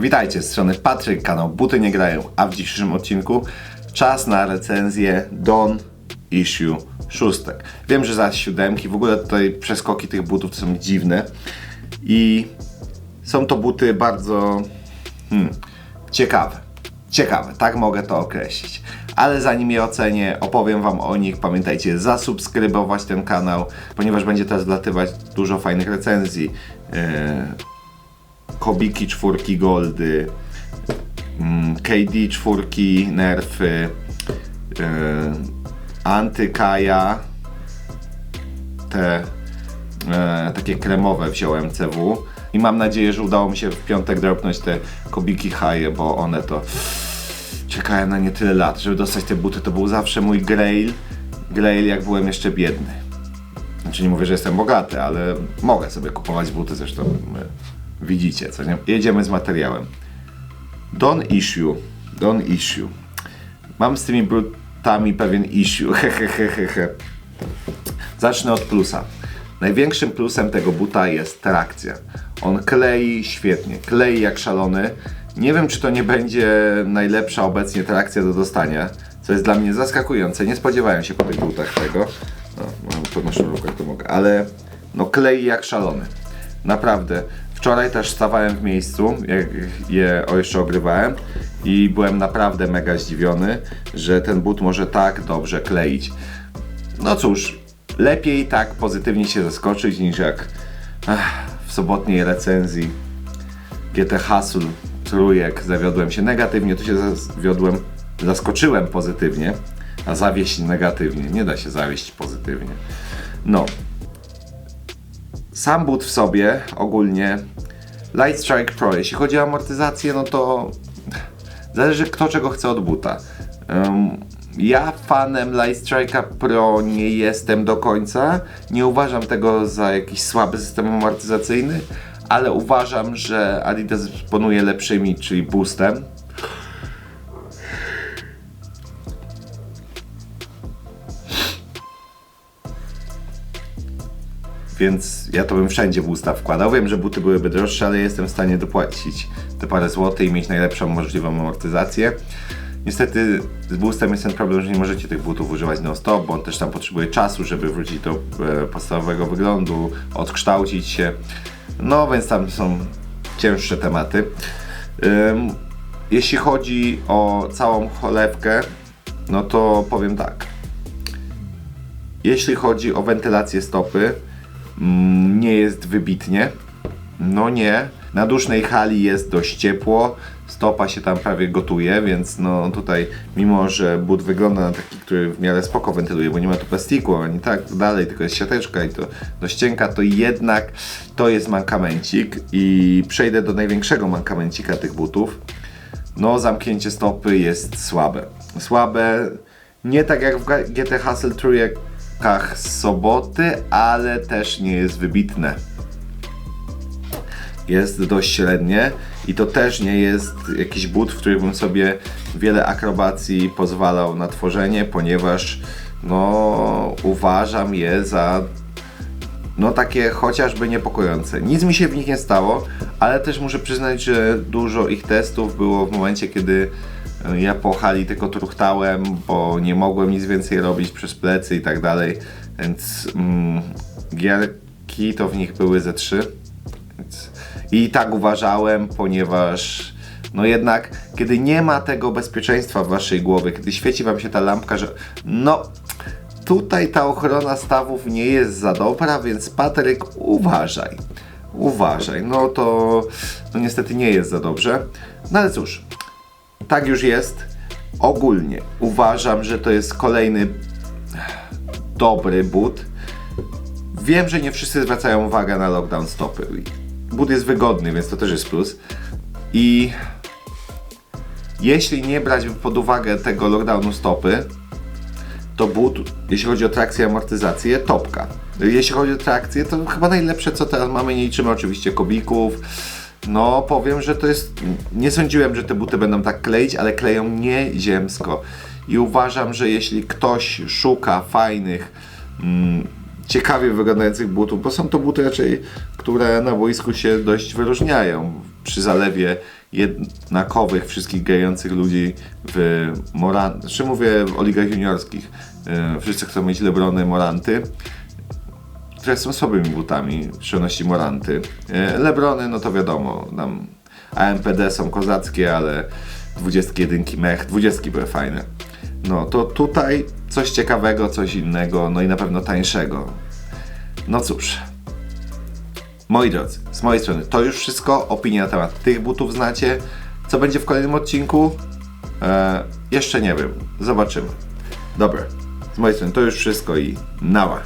Witajcie, z strony Patryk, kanał Buty Nie Grają, a w dzisiejszym odcinku czas na recenzję Don Issue 6. Wiem, że zaś siódemki, w ogóle tutaj przeskoki tych butów są dziwne i są to buty bardzo hmm, ciekawe. Ciekawe, tak mogę to określić. Ale zanim je ocenię, opowiem Wam o nich. Pamiętajcie, zasubskrybować ten kanał, ponieważ będzie teraz wlatywać dużo fajnych recenzji. Yy, Kobiki czwórki goldy, mm, KD czwórki nerfy, yy, antykaja, te e, takie kremowe wziąłem CW i mam nadzieję, że udało mi się w piątek dropnąć te kobiki haje, bo one to czekałem na nie tyle lat, żeby dostać te buty, to był zawsze mój grail, grail jak byłem jeszcze biedny. Znaczy nie mówię, że jestem bogaty, ale mogę sobie kupować buty, zresztą e, widzicie, co nie? Jedziemy z materiałem. Don issue, don issue. Mam z tymi butami pewien issue. Zacznę od plusa. Największym plusem tego buta jest trakcja. On klei świetnie, klei jak szalony. Nie wiem, czy to nie będzie najlepsza obecnie trakcja do dostania, co jest dla mnie zaskakujące. Nie spodziewałem się po tych butach tego. No, mam to na to mogę, ale no klei jak szalony. Naprawdę. Wczoraj też stawałem w miejscu, jak je jeszcze ogrywałem i byłem naprawdę mega zdziwiony, że ten but może tak dobrze kleić. No cóż, lepiej tak pozytywnie się zaskoczyć niż jak ach, w sobotniej recenzji GT Hustle trójek zawiodłem się negatywnie, tu się zawiodłem, zaskoczyłem pozytywnie, a zawieść negatywnie. Nie da się zawieść pozytywnie. No. Sam but w sobie ogólnie Light Strike Pro, jeśli chodzi o amortyzację, no to zależy kto czego chce od buta. Um, ja fanem Light Strike'a Pro nie jestem do końca. Nie uważam tego za jakiś słaby system amortyzacyjny, ale uważam, że Adidas dysponuje lepszymi, czyli boostem. Więc ja to bym wszędzie boosta wkładał. Wiem, że buty byłyby droższe, ale jestem w stanie dopłacić te parę złotych i mieć najlepszą możliwą amortyzację. Niestety z boostem jest ten problem, że nie możecie tych butów używać non-stop, bo on też tam potrzebuje czasu, żeby wrócić do e, podstawowego wyglądu, odkształcić się. No więc tam są cięższe tematy. Ym, jeśli chodzi o całą cholewkę, no to powiem tak. Jeśli chodzi o wentylację stopy, nie jest wybitnie. No nie. Na dusznej hali jest dość ciepło, stopa się tam prawie gotuje, więc no tutaj, mimo że but wygląda na taki, który w miarę spoko wentyluje, bo nie ma tu plastiku ani tak dalej, tylko jest siateczka i to dość cienka, to jednak to jest mankamencik i przejdę do największego mankamencika tych butów. No, zamknięcie stopy jest słabe. Słabe, nie tak jak w GT Hustle z soboty, ale też nie jest wybitne jest dość średnie i to też nie jest jakiś but, w którym bym sobie wiele akrobacji pozwalał na tworzenie, ponieważ no uważam je za no takie chociażby niepokojące. Nic mi się w nich nie stało, ale też muszę przyznać, że dużo ich testów było w momencie, kiedy ja po hali tylko truchtałem, bo nie mogłem nic więcej robić przez plecy i tak dalej, więc mm, gierki to w nich były ze trzy. Więc i tak uważałem, ponieważ no jednak, kiedy nie ma tego bezpieczeństwa w waszej głowie, kiedy świeci wam się ta lampka, że no tutaj ta ochrona stawów nie jest za dobra, więc Patryk uważaj. Uważaj, no to no niestety nie jest za dobrze. No ale cóż, tak już jest. Ogólnie uważam, że to jest kolejny dobry but. Wiem, że nie wszyscy zwracają uwagę na lockdown stopy but jest wygodny, więc to też jest plus. I jeśli nie brać pod uwagę tego lockdownu stopy, to but, jeśli chodzi o trakcję i amortyzację, topka. Jeśli chodzi o trakcję, to chyba najlepsze co teraz mamy, nie liczymy oczywiście kobików. No powiem, że to jest, nie sądziłem, że te buty będą tak kleić, ale kleją nieziemsko. I uważam, że jeśli ktoś szuka fajnych, mm, ciekawie wyglądających butów, bo są to buty raczej, które na boisku się dość wyróżniają. Przy zalewie jednakowych wszystkich grających ludzi w Moran... Znaczy mówię o ligach juniorskich. E, Wszyscy chcą mieć Lebrony, Moranty które są słabymi butami, w szczególności Moranty. E, Lebrony, no to wiadomo, tam AMPD są kozackie, ale 21 mech, 20 były fajne. No to tutaj coś ciekawego, coś innego, no i na pewno tańszego. No cóż. Moi drodzy, z mojej strony to już wszystko. Opinie na temat tych butów znacie. Co będzie w kolejnym odcinku? E, jeszcze nie wiem. Zobaczymy. Dobra. Z mojej strony to już wszystko i nała.